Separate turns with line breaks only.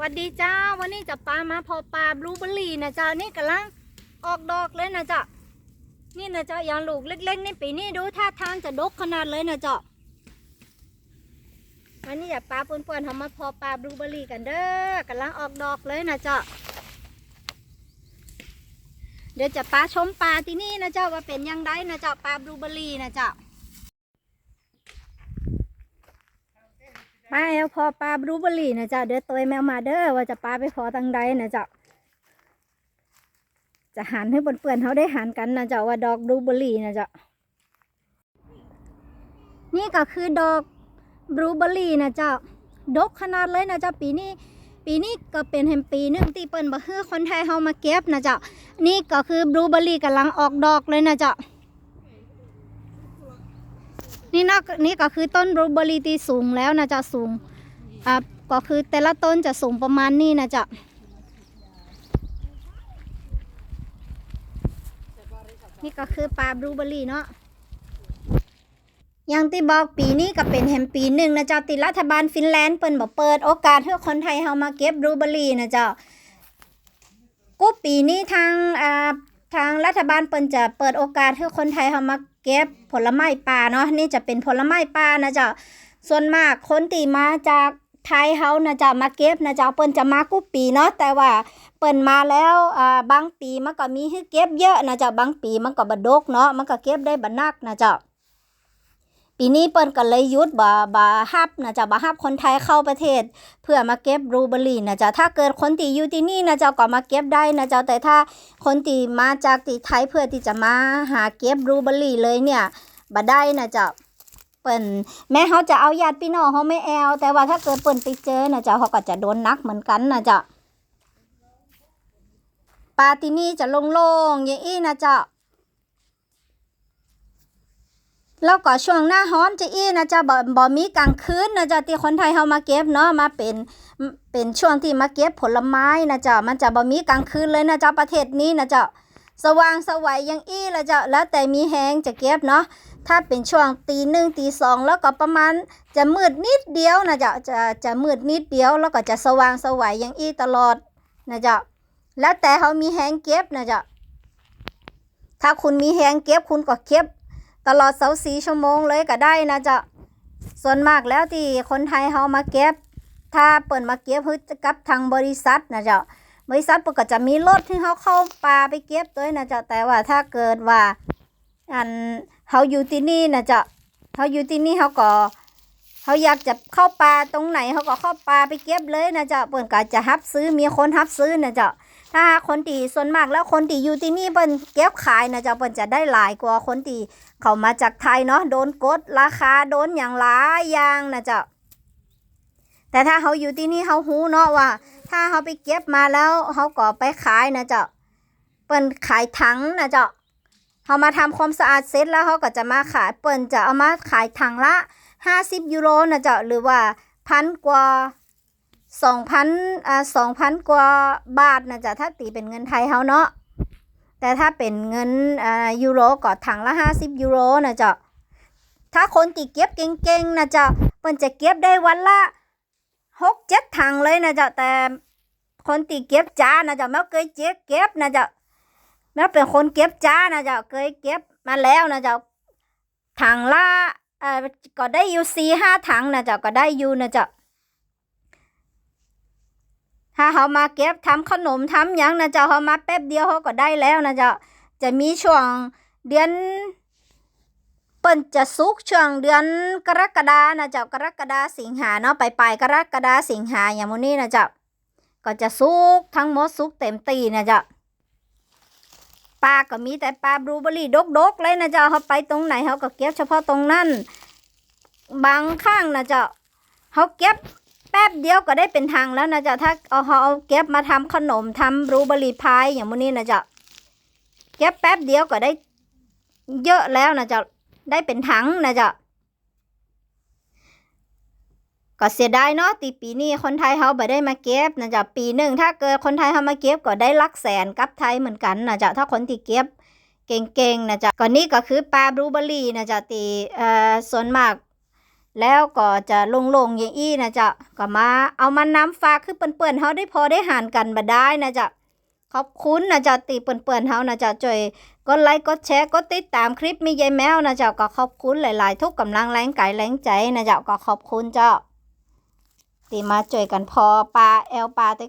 วัสดีเจ้าวันนี้จะปลามาพอปลาบลูเบอร์รี่นะเจ้านี่กำลังออกดอกเลยนะเจ้านี่นะเจ้ายางลูกเล็กๆนี่ปีนี้ดูท่าทางจะดกขนาดเลยนะเจ้าวันนี้จะปลาปนๆทำมาพอปลาบลูเบอร์รี่กันเด้อกำลังออกดอกเลยนะเจ้าเดี๋ยวจะปลาชมปลาที่นี่นะเจ้าว่าเป็นยังไงนะเจ้าปลาบลูเบอร์รี่นะเจ้า มาแล้วพอปลาบลูเบอร์รี่นะจ้าเดี๋ยวตัวแมวมาเด้อว่าจะปลาไปพอตังใดนะจ้าจะหันให้เปื่อนๆเขาได้หันกันนะจ้าว่าดอกบลูเบอร์รี่นะจ้านี่ก็คือดอกบลูเบอร์รี่นะจ้าดกขนาดเลยนะจ้าปีนี้ปีนี้ก็เป็นแห่งปีหนึงที่เปิ้นบ่ฮื้อคนไทยเฮามาเก็บนะจ้านี่ก็คือบลูเบอร์รี่กำลังออกดอกเลยนะจ้า นี่นะนี่ก็คือต้นบลูเบอรี่ที่สูงแล้วนะจ๊ะสูงอ่าก็คือแต่ละต้นจะสูงประมาณนี้นะจ๊ะนี่ก็คือปลาบลูเบอรี่เนาะอย่างที่บอกปีนี้ก็เป็นแห่งปีหนึ่งนะจ๊ะติรัฐบาลฟินแลนด์เปิ่นบอกเปิดโอกาสให้คนไทยเฮามาเก็บบลูเบอร์รี่นะจ๊ะกูปีนี้ทางอ่า ทางรัฐบาลเปิ้นจะเปิดโอกาสให้คนไทยเขามาเก็บผลไม้ป่าเนาะนี่จะเป็นผลไม้ป่านะจ๊ะส่วนมากคนที่มาจากไทยเขานะจ๊ะมาเก็บนะจ๊ะเปิ้นจะมากุ้ปีเนาะแต่ว่าเปิ้นมาแล้วอ่าบางปีมันก็มีให้เก็บเยอะนะจ๊ะบางปีมันก็บดกเนาะมันก็เก็บได้บันักนะจ๊ะ ปีนี้เปิ่นก็เลยยุดบ่บ่ฮับนะจ๊ะบ่ฮับคนไทยเข้าประเทศ เพื่อมาเก็บบลูเบอร์รี่นะจ๊ะถ้าเกิดคนที่อยู่ที่นี่นะจ๊ะก็มาเก็บได้นะจ๊ะแต่ถ้าคนที่มาจากที่ไทยเพื่อที่จะมาหาเก็บบลูเบอร์รี่เลยเนี่ยบ่ได้นะจ๊ะเปิ่นแม้เขาจะเอาญาติพี่น้องเขาไม่แอลแต่ว่าถ้าเกิดเปิ่นไปเจอนะจ๊ะเขาก็จะโดนนักเหมือนกันนะจ๊ะปาที่นี่จะโล่งๆอย่างอี้นะจ๊ะ แล้วก็ช่วงหน้าร้อนจะอี้นะจ๊ะบ่บ่มีกลางคืนนะจ๊ะที่คนไทยเขามาเก็บเนาะมาเป็นเป็นช่วงที่มาเก็บผลไม้นะจ๊ะมันจะบ่มีกลางคืนเลยนะจ๊ะประเทศนี้นะจ๊ะสว่างสวัยอยังอี้ละจ๊ะแล้วแต่มีแหงจะเก็บเนาะถ้าเป็นช่วงตีหนึ่งตีสองแล้วก็ประมาณจะมืดนิดเดียวนะจ๊ะจะจะมืดนิดเดียวแล้วก็จะสว่างสวัยอยังอี้ตลอดนะจ๊ะแล้วแต่เขามีแหงเก็บนะจ๊ะถ้าคุณมีแหงเก็บคุณก็เก็บ ตลอดเสาสีชั่วโมงเลยก็ได้นะจ๊ะส่วนมากแล้วที่คนไทยเขามาเก็บ ถ้าเปิดมาเก็บฮึดกับทางบริษัทนะเจ้าบริษัทปกติจะมีรถที่เขาเข้าป่าไปเก็บด้วยนะเจ้าแต่ว่าถ้าเกิดว่าอันเขาอยู่ที่นี่นะเจ้าเขาอยู่ที่นี่เขาก็ เขาอยากจะเข้าป่าตรงไหนเขาก็เข้าป่าไปเก็บเลยนะเจ้าเปิดก็จะรับซื้อมีคนรับซื้อนะเจ้าถ้าคนที่ส่วนมากแล้วคนที่อยู่ที่นี่เปิ่นเก็บขายนะเจ้าเปิ่นจะได้หลายกว่าคนที่เขามาจากไทยเนาะโดนกดราคาโดนอย่างหลายอย่างนะเจ้าแต่ถ้าเขาอยู่ที่นี่เขาหูเนาะว่า ถ้าเขาไปเก็บมาแล้วเขาก็ไปขายนะเจ้าเปิ้นขายถังนะเจ้าเขามาทำความสะอาดเสร็จแล้วเขาก็จะมาขายเปิ้นจะเอามาขายถังละ ห้าสิบยูโรนะเจ้าหรือว่าพันกว่าสองพันอ่าสองพันกว่าบาทนะเจ้าถ้าตีเป็นเงินไทยเขาเนาะแต่ถ้าเป็นเงินอ่ายูโรก็ถังละห้าสิบยูโรนะเจ้าถ้าคนตีเก็บเก่งๆนะเจ้าเปิ้นจะเก็บได้วันละหกเจ็ดถังเลยนะจ๊ะแต่คนตีเก็บจ้านะจ๊ะแม่เคยเจ๊เก็บนะจ๊ะแม่เป็นคนเก็บจ้านะจ๊ะเคยเก็บมาแล้วนะจ๊ะถังละ เอ่อก็ได้อยู่สี่ห้าถังนะจ๊ะก็ได้อยู่นะจ๊ะถ้าเขามาเก็บทำขนมทำยังนะจ๊ะเขามาแป๊บเดียวเขาก็ได้แล้วนะจ๊ะจะมีช่วงเดือนเปิ้นจะสุกช่วงเดือนกรกฎานะเจ้ากรกฎาสิงหาเนาะไปปลายกรกฎาสิงหาอย่างมื้อนี้นะเจ้าก็จะสุกทั้งหมดสุกเต็มตีนะเจ้า ปลาก็มีแต่ปลาบลูเบอรี่ดกๆเลยนะเจ้าเขาไปตรงไหนเขาก็เก็บเฉพาะตรงนั้น บางข้างนะเจ้าเขาเก็บแป๊บเดียวก็ได้เป็นทางแล้วนะเจ้าถ้าเอาเขาเอาเก็บมาทำขนมทำบลูเบอรี่พายอย่างมื้อนี้นะเจ้าเก็บแป๊บเดียวก็ได้เยอะแล้วนะเจ้าได้เป็นถังนะจ๊ะ ก็เสียดายเนาะตีปีนี้คนไทยเขาบ่ได้มาเก็บนะจ๊ะปีหนึ่งถ้าเกิดคนไทยเขามาเก็บก็ได้ลักแสนกับไทยเหมือนกันนะจ๊ะถ้าคนที่เก็บเก่งๆนะจ๊ะก็นี่ก็คือปลาบลูเบอรี่นะจ๊ะตีเอ่อส่วนมาก แล้วก็จะลงๆอย่างอี้นะจ๊ะก็มาเอามานน้ำฝาคือเปิ้นๆเฮาได้พอได้หารกันบ่ได้นะจ๊ะขอบคุณนะจ๊ะตีเปิ้นๆเฮานะจ๊ะช่วยกดไลค์กดแชร์กดติดตามคลิปมียายแมวนะจ๊ะก็ขอบคุณหลายๆ ทุกกำลังแรงกายแรงใจนะจ๊ะก็ขอบคุณเจ้า ตีมาจ่วยกันพอปลาแอลปลาเต็